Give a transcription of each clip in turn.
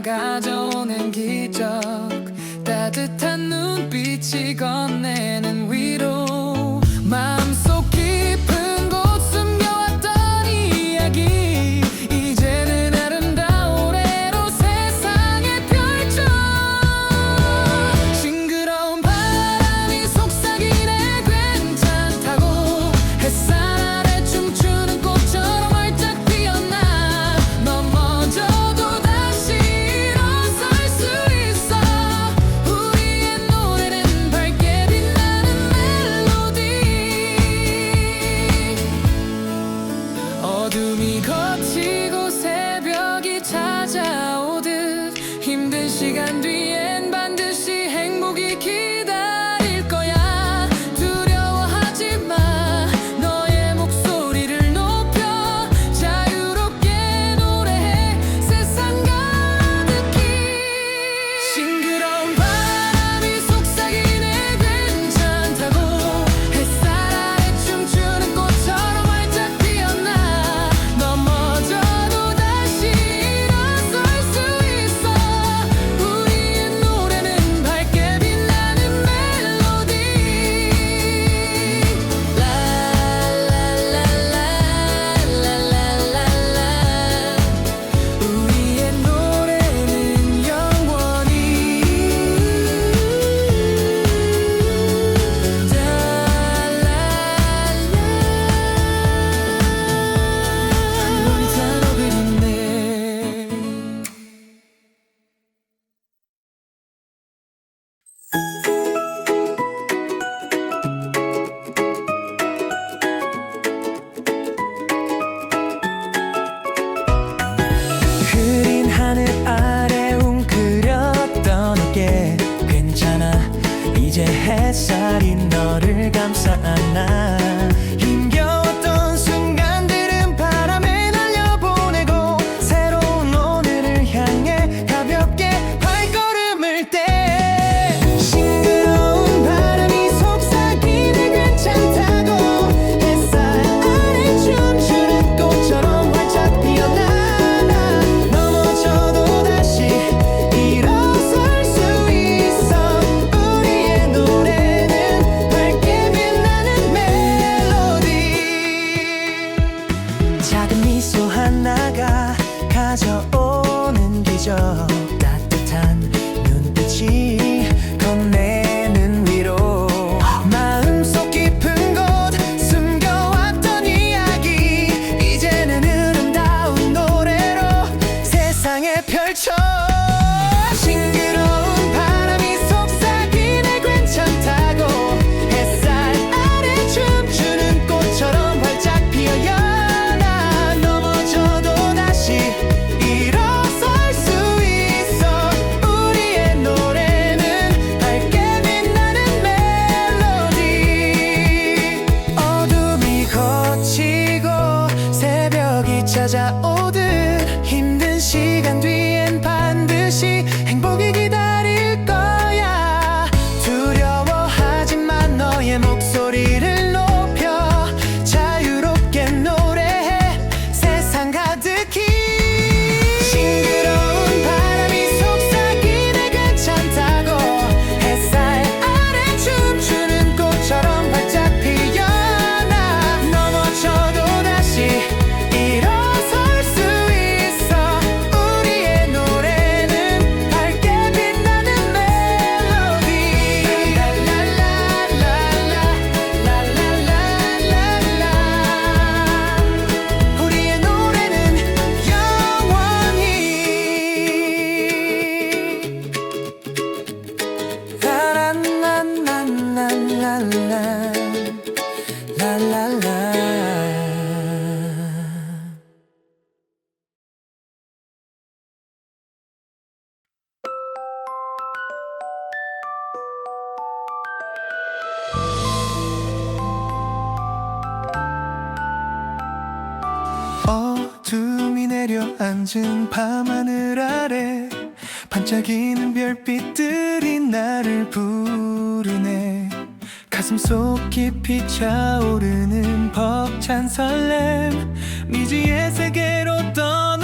나가 가 hanggang saan na 쳐. 싱그러운 바람이 속삭이네 괜찮다고. 햇살 아래 춤추는 꽃처럼 활짝 피어요. 나 넘어져도 다시 일어설 수 있어. 우리의 노래는 밝게 빛나는 멜로디. 어둠이 거치고 새벽이 찾아오 짙은 밤하늘 아래 반짝이는 별빛들이 나를 부르네. 가슴 속 깊이 차오르는 벅찬 설렘 미지의 세계로 떠나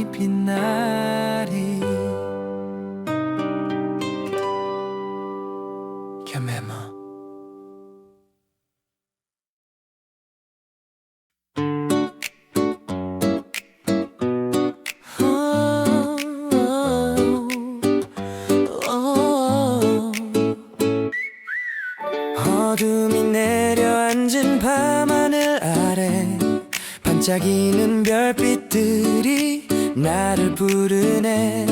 사랑이 빛나리 겸해머 어둠이 내려앉은 밤하늘 아래 반짝이는 별빛들이 나를 부르네.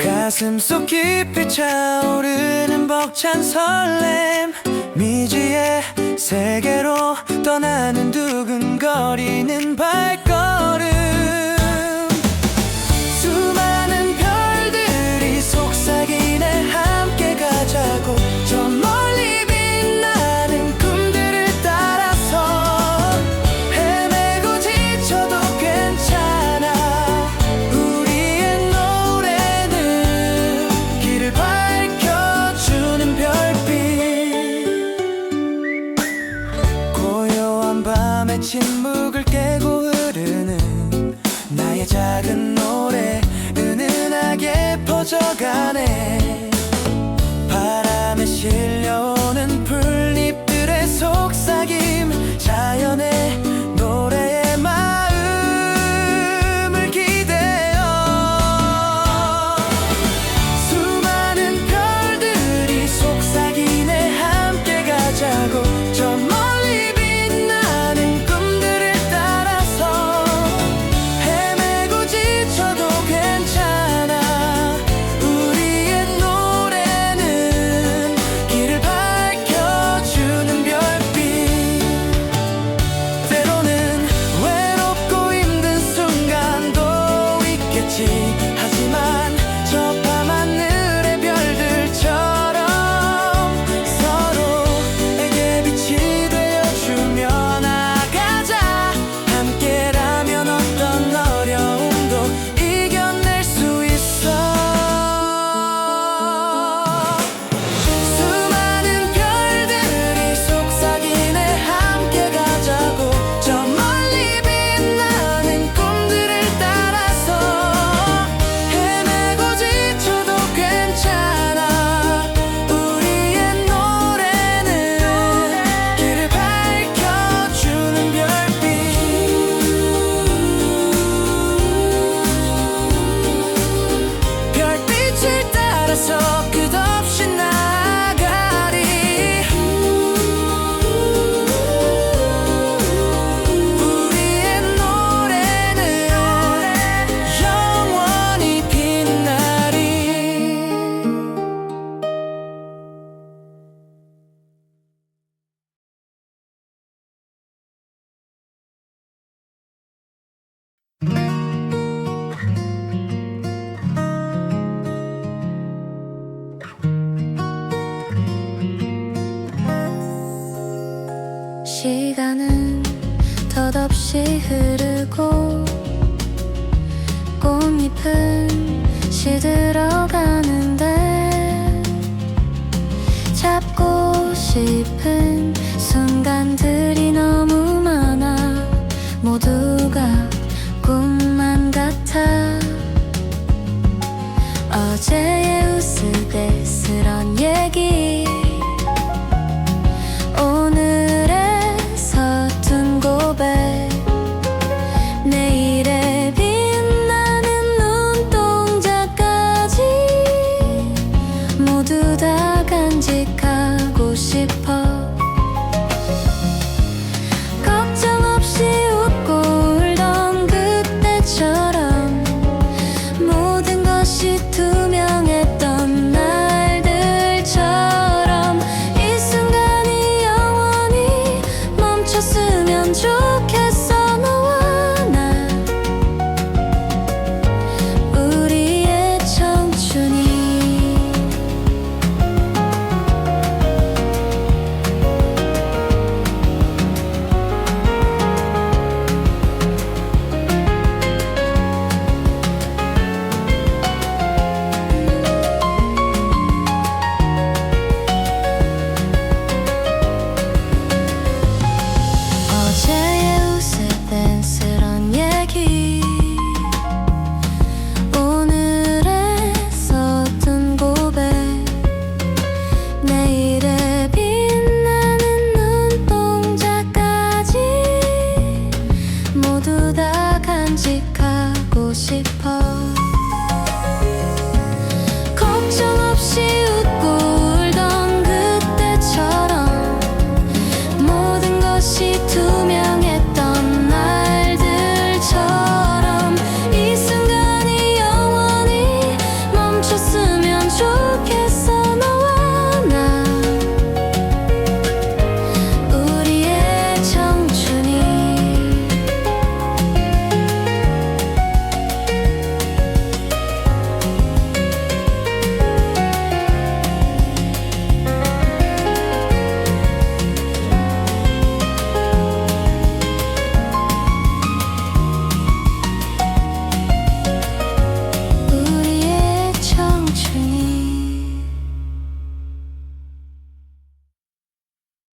가슴 속 깊이 차오르는 벅찬 설렘. 미지의 세계로 떠나는 두근거리는 발걸음. bed. 고 꽃잎은 시들어가는데 잡고 싶은 love.